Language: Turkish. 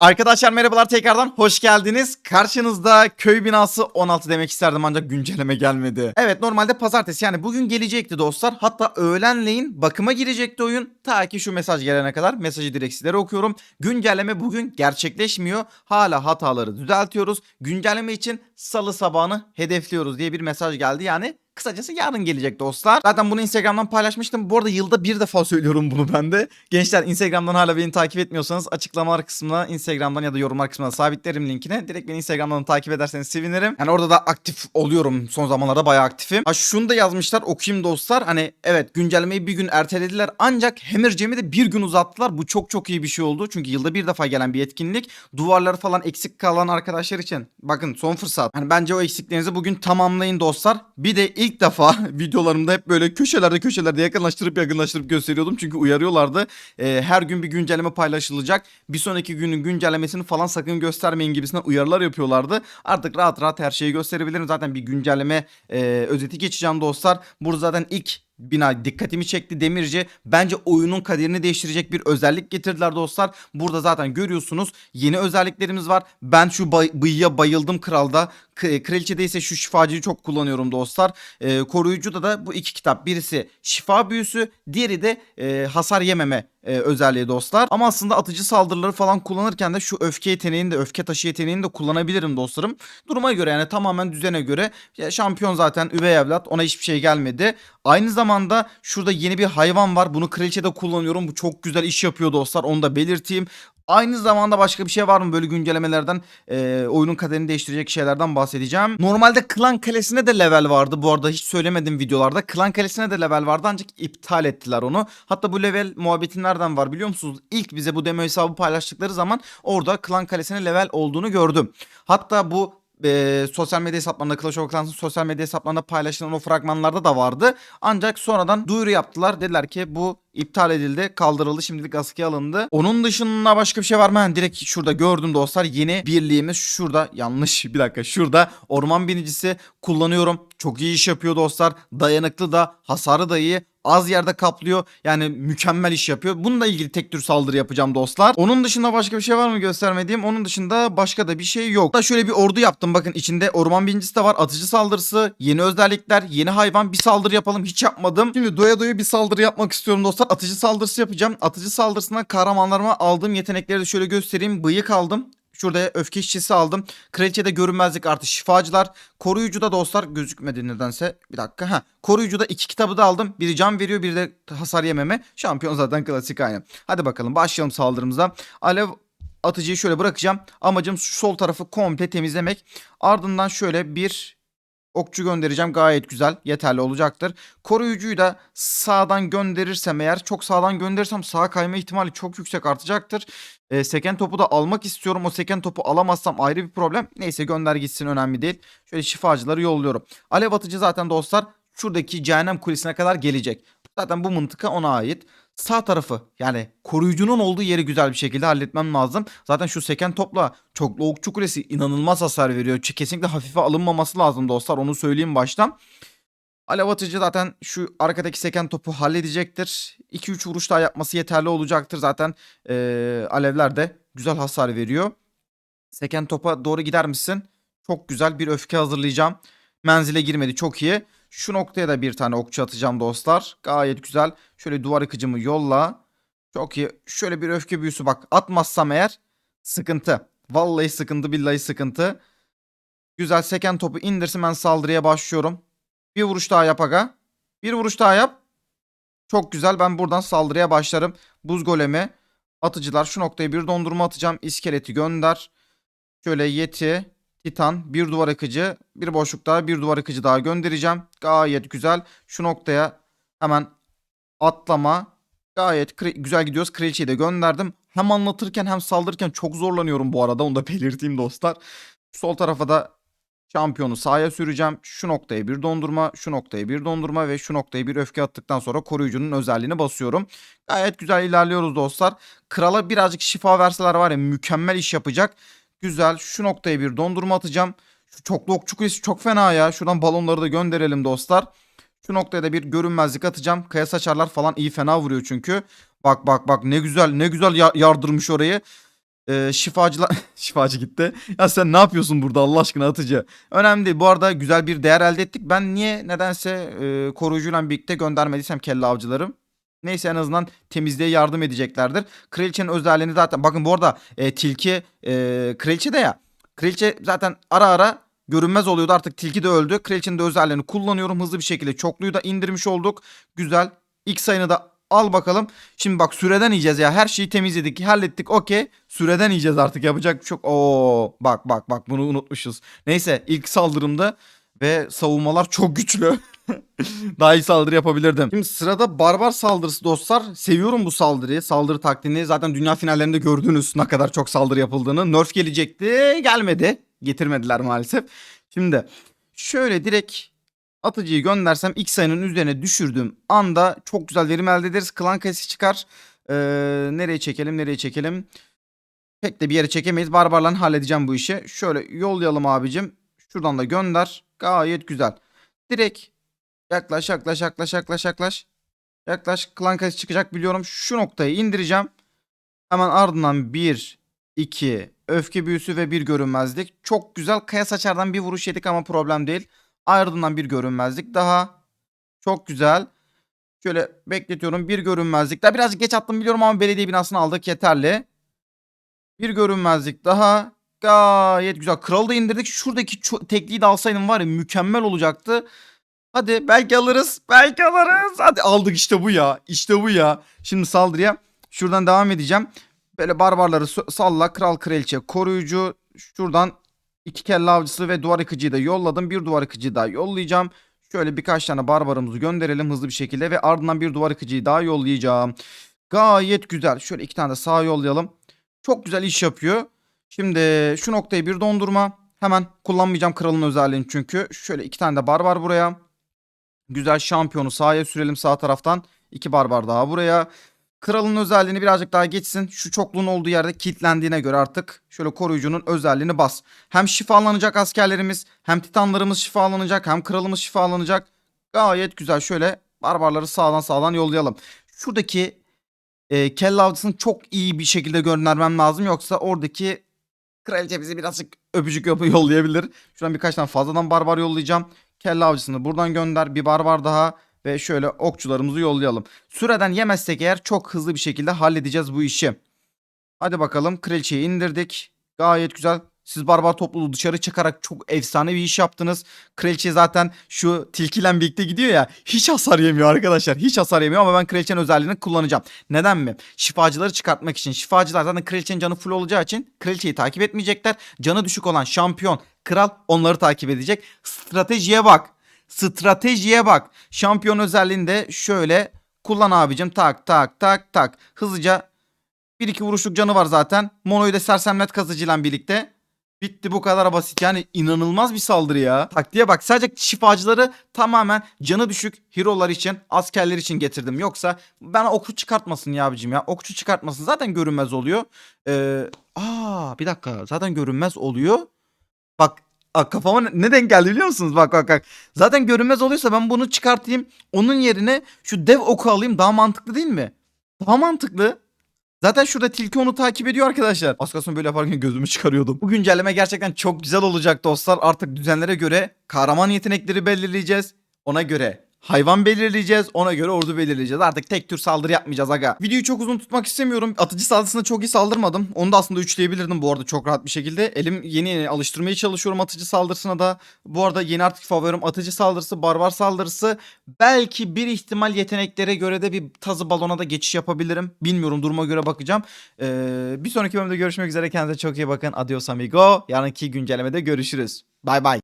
Arkadaşlar merhabalar tekrardan hoş geldiniz. Karşınızda köy binası 16 demek isterdim ancak güncelleme gelmedi. Evet normalde pazartesi yani bugün gelecekti dostlar. Hatta öğlenleyin bakıma girecekti oyun. Ta ki şu mesaj gelene kadar mesajı direkt sizlere okuyorum. Güncelleme bugün gerçekleşmiyor. Hala hataları düzeltiyoruz. Güncelleme için salı sabahını hedefliyoruz diye bir mesaj geldi. Yani Kısacası yarın gelecek dostlar. Zaten bunu Instagram'dan paylaşmıştım. Bu arada yılda bir defa söylüyorum bunu ben de. Gençler Instagram'dan hala beni takip etmiyorsanız açıklamalar kısmına Instagram'dan ya da yorumlar kısmına sabitlerim linkine. Direkt beni Instagram'dan takip ederseniz sevinirim. Yani orada da aktif oluyorum. Son zamanlarda bayağı aktifim. Ha şunu da yazmışlar okuyayım dostlar. Hani evet güncellemeyi bir gün ertelediler. Ancak Hammer de bir gün uzattılar. Bu çok çok iyi bir şey oldu. Çünkü yılda bir defa gelen bir etkinlik. Duvarları falan eksik kalan arkadaşlar için. Bakın son fırsat. Hani bence o eksiklerinizi bugün tamamlayın dostlar. Bir de ilk defa videolarımda hep böyle köşelerde köşelerde yakınlaştırıp yakınlaştırıp gösteriyordum. Çünkü uyarıyorlardı. Ee, her gün bir güncelleme paylaşılacak. Bir sonraki günün güncellemesini falan sakın göstermeyin gibisinden uyarılar yapıyorlardı. Artık rahat rahat her şeyi gösterebilirim. Zaten bir güncelleme e, özeti geçeceğim dostlar. Burada zaten ilk bina dikkatimi çekti demirci. Bence oyunun kaderini değiştirecek bir özellik getirdiler dostlar. Burada zaten görüyorsunuz yeni özelliklerimiz var. Ben şu bay- bıyıya bayıldım kralda. K- Kraliçede ise şu şifacıyı çok kullanıyorum dostlar. Ee, koruyucuda da bu iki kitap. Birisi şifa büyüsü, diğeri de e, hasar yememe e, özelliği dostlar. Ama aslında atıcı saldırıları falan kullanırken de şu öfke yeteneğini de öfke taşı yeteneğini de kullanabilirim dostlarım. Duruma göre yani tamamen düzene göre. Ya şampiyon zaten üvey evlat ona hiçbir şey gelmedi. Aynı zamanda şurada yeni bir hayvan var. Bunu kraliçede kullanıyorum. Bu çok güzel iş yapıyor dostlar. Onu da belirteyim. Aynı zamanda başka bir şey var mı böyle güncellemelerden e, oyunun kaderini değiştirecek şeylerden bahsedeceğim. Normalde Klan Kalesi'ne de level vardı bu arada hiç söylemedim videolarda. Klan Kalesi'ne de level vardı ancak iptal ettiler onu. Hatta bu level muhabbeti nereden var biliyor musunuz? İlk bize bu demo hesabı paylaştıkları zaman orada Klan Kalesi'ne level olduğunu gördüm. Hatta bu e, sosyal medya hesaplarında Clash of Clans'ın sosyal medya hesaplarında paylaşılan o fragmanlarda da vardı. Ancak sonradan duyuru yaptılar. Dediler ki bu iptal edildi, kaldırıldı, şimdilik askıya alındı. Onun dışında başka bir şey var mı? Yani direkt şurada gördüm dostlar. Yeni birliğimiz şurada. Yanlış bir dakika. Şurada orman binicisi kullanıyorum. Çok iyi iş yapıyor dostlar. Dayanıklı da, hasarı da iyi. Az yerde kaplıyor. Yani mükemmel iş yapıyor. Bununla ilgili tek tür saldırı yapacağım dostlar. Onun dışında başka bir şey var mı göstermediğim? Onun dışında başka da bir şey yok. Da şöyle bir ordu yaptım. Bakın içinde orman birincisi de var. Atıcı saldırısı, yeni özellikler, yeni hayvan. Bir saldırı yapalım. Hiç yapmadım. Şimdi doya doya bir saldırı yapmak istiyorum dostlar. Atıcı saldırısı yapacağım. Atıcı saldırısına kahramanlarıma aldığım yetenekleri de şöyle göstereyim. Bıyık aldım. Şurada öfke işçisi aldım. Kraliçede görünmezlik artı şifacılar. Koruyucuda dostlar gözükmedi nedense. Bir dakika. Ha. Koruyucuda iki kitabı da aldım. Biri can veriyor biri de hasar yememe. Şampiyon zaten klasik aynı. Hadi bakalım başlayalım saldırımıza. Alev atıcıyı şöyle bırakacağım. Amacım sol tarafı komple temizlemek. Ardından şöyle bir okçu göndereceğim. Gayet güzel. Yeterli olacaktır. Koruyucuyu da sağdan gönderirsem eğer çok sağdan gönderirsem sağa kayma ihtimali çok yüksek artacaktır. E, seken topu da almak istiyorum. O seken topu alamazsam ayrı bir problem. Neyse gönder gitsin önemli değil. Şöyle şifacıları yolluyorum. Alev atıcı zaten dostlar şuradaki cehennem kulesine kadar gelecek. Zaten bu mıntıka ona ait. Sağ tarafı yani koruyucunun olduğu yeri güzel bir şekilde halletmem lazım. Zaten şu seken topla çoklu okçu kulesi inanılmaz hasar veriyor. Kesinlikle hafife alınmaması lazım dostlar onu söyleyeyim baştan. Alev atıcı zaten şu arkadaki seken topu halledecektir. 2-3 vuruş daha yapması yeterli olacaktır. Zaten eee, alevler de güzel hasar veriyor. Seken topa doğru gider misin? Çok güzel bir öfke hazırlayacağım. Menzile girmedi çok iyi. Şu noktaya da bir tane okçu atacağım dostlar. Gayet güzel. Şöyle duvar yıkıcımı yolla. Çok iyi. Şöyle bir öfke büyüsü bak atmazsam eğer sıkıntı. Vallahi sıkıntı billahi sıkıntı. Güzel seken topu indirsin ben saldırıya başlıyorum. Bir vuruş daha yap aga. Bir vuruş daha yap. Çok güzel ben buradan saldırıya başlarım. Buz golemi. Atıcılar şu noktaya bir dondurma atacağım. İskeleti gönder. Şöyle yeti. Titan. Bir duvar akıcı. Bir boşluk daha. Bir duvar akıcı daha göndereceğim. Gayet güzel. Şu noktaya hemen atlama. Gayet güzel gidiyoruz. Kraliçeyi de gönderdim. Hem anlatırken hem saldırırken çok zorlanıyorum bu arada. Onu da belirteyim dostlar. Sol tarafa da Şampiyonu sahaya süreceğim. Şu noktaya bir dondurma, şu noktaya bir dondurma ve şu noktaya bir öfke attıktan sonra koruyucunun özelliğini basıyorum. Gayet güzel ilerliyoruz dostlar. Krala birazcık şifa verseler var ya mükemmel iş yapacak. Güzel. Şu noktaya bir dondurma atacağım. Şu çoklu okçu kulesi çok fena ya. Şuradan balonları da gönderelim dostlar. Şu noktaya da bir görünmezlik atacağım. Kaya saçarlar falan iyi fena vuruyor çünkü. Bak bak bak ne güzel ne güzel ya- yardırmış orayı. Ee, şifacılar şifacı gitti. Ya sen ne yapıyorsun burada Allah aşkına atıcı? Önemli değil. Bu arada güzel bir değer elde ettik. Ben niye nedense e, koruyucuyla birlikte göndermediysem kelle avcılarım. Neyse en azından temizliğe yardım edeceklerdir. Kraliçenin özelliğini zaten bakın bu arada e, tilki e, kraliçe de ya. Kraliçe zaten ara ara görünmez oluyordu artık tilki de öldü. Kraliçenin de özelliğini kullanıyorum hızlı bir şekilde. Çokluyu da indirmiş olduk. Güzel. İlk sayını da al bakalım. Şimdi bak süreden yiyeceğiz ya. Her şeyi temizledik, hallettik. Okey. Süreden yiyeceğiz artık. Yapacak bir şey yok. Bak bak bak bunu unutmuşuz. Neyse ilk saldırımda ve savunmalar çok güçlü. Daha iyi saldırı yapabilirdim. Şimdi sırada barbar saldırısı dostlar. Seviyorum bu saldırıyı. Saldırı taktiğini zaten dünya finallerinde gördünüz ne kadar çok saldırı yapıldığını. Nerf gelecekti. Gelmedi. Getirmediler maalesef. Şimdi şöyle direkt atıcıyı göndersem X sayının üzerine düşürdüğüm anda çok güzel verim elde ederiz. Klan kayısı çıkar. Ee, nereye çekelim nereye çekelim. Pek de bir yere çekemeyiz. Barbarla halledeceğim bu işi. Şöyle yollayalım abicim. Şuradan da gönder. Gayet güzel. Direkt yaklaş yaklaş yaklaş yaklaş yaklaş. Yaklaş klan kayısı çıkacak biliyorum. Şu noktayı indireceğim. Hemen ardından 1, 2, öfke büyüsü ve bir görünmezlik. Çok güzel kaya saçardan bir vuruş yedik ama problem değil. Ardından bir görünmezlik daha. Çok güzel. Şöyle bekletiyorum. Bir görünmezlik daha. Birazcık geç attım biliyorum ama belediye binasını aldık yeterli. Bir görünmezlik daha. Gayet güzel. Kralı da indirdik. Şuradaki tekliği de alsaydım var ya mükemmel olacaktı. Hadi belki alırız. Belki alırız. Hadi aldık işte bu ya. İşte bu ya. Şimdi saldırıya şuradan devam edeceğim. Böyle barbarları salla. Kral kraliçe koruyucu. Şuradan iki kelle avcısı ve duvar yıkıcıyı da yolladım. Bir duvar yıkıcıyı daha yollayacağım. Şöyle birkaç tane barbarımızı gönderelim hızlı bir şekilde ve ardından bir duvar yıkıcıyı daha yollayacağım. Gayet güzel. Şöyle iki tane de sağa yollayalım. Çok güzel iş yapıyor. Şimdi şu noktayı bir dondurma. Hemen kullanmayacağım kralın özelliğini çünkü. Şöyle iki tane de barbar buraya. Güzel şampiyonu sahaya sürelim sağ taraftan. İki barbar daha buraya. Kralın özelliğini birazcık daha geçsin. Şu çokluğun olduğu yerde kilitlendiğine göre artık şöyle koruyucunun özelliğini bas. Hem şifalanacak askerlerimiz hem titanlarımız şifalanacak hem kralımız şifalanacak. Gayet güzel şöyle barbarları sağdan sağdan yollayalım. Şuradaki e, kelle avcısını çok iyi bir şekilde göndermem lazım. Yoksa oradaki kraliçe bizi birazcık öpücük yapıp yollayabilir. Şuradan birkaç tane fazladan barbar yollayacağım. Kelle avcısını buradan gönder. Bir barbar daha ve şöyle okçularımızı yollayalım. Süreden yemezsek eğer çok hızlı bir şekilde halledeceğiz bu işi. Hadi bakalım kraliçeyi indirdik. Gayet güzel. Siz barbar topluluğu dışarı çıkarak çok efsane bir iş yaptınız. Kraliçe zaten şu tilkiyle birlikte gidiyor ya. Hiç hasar yemiyor arkadaşlar. Hiç hasar yemiyor ama ben kraliçenin özelliğini kullanacağım. Neden mi? Şifacıları çıkartmak için. Şifacılar zaten kraliçenin canı full olacağı için kraliçeyi takip etmeyecekler. Canı düşük olan şampiyon, kral onları takip edecek. Stratejiye bak. Stratejiye bak. Şampiyon özelliğini de şöyle kullan abicim. Tak tak tak tak. Hızlıca bir iki vuruşluk canı var zaten. Mono'yu da sersemlet kazıcıyla birlikte. Bitti bu kadar basit. Yani inanılmaz bir saldırı ya. Taktiğe bak. Sadece şifacıları tamamen canı düşük hero'lar için, askerler için getirdim. Yoksa bana okçu çıkartmasın ya abicim ya. Okçu çıkartmasın. Zaten görünmez oluyor. Ee, aa bir dakika. Zaten görünmez oluyor. Bak kafama ne denk geldi biliyor musunuz? Bak bak bak. Zaten görünmez oluyorsa ben bunu çıkartayım. Onun yerine şu dev oku alayım. Daha mantıklı değil mi? Daha mantıklı. Zaten şurada tilki onu takip ediyor arkadaşlar. Az kalsın böyle yaparken gözümü çıkarıyordum. Bu güncelleme gerçekten çok güzel olacak dostlar. Artık düzenlere göre kahraman yetenekleri belirleyeceğiz. Ona göre hayvan belirleyeceğiz. Ona göre ordu belirleyeceğiz. Artık tek tür saldırı yapmayacağız aga. Videoyu çok uzun tutmak istemiyorum. Atıcı saldırısında çok iyi saldırmadım. Onu da aslında üçleyebilirdim bu arada çok rahat bir şekilde. Elim yeni yeni alıştırmaya çalışıyorum atıcı saldırısına da. Bu arada yeni artık favorim atıcı saldırısı, barbar saldırısı. Belki bir ihtimal yeteneklere göre de bir tazı balona da geçiş yapabilirim. Bilmiyorum duruma göre bakacağım. Ee, bir sonraki bölümde görüşmek üzere. Kendinize çok iyi bakın. Adios amigo. Yarınki güncellemede görüşürüz. Bay bay.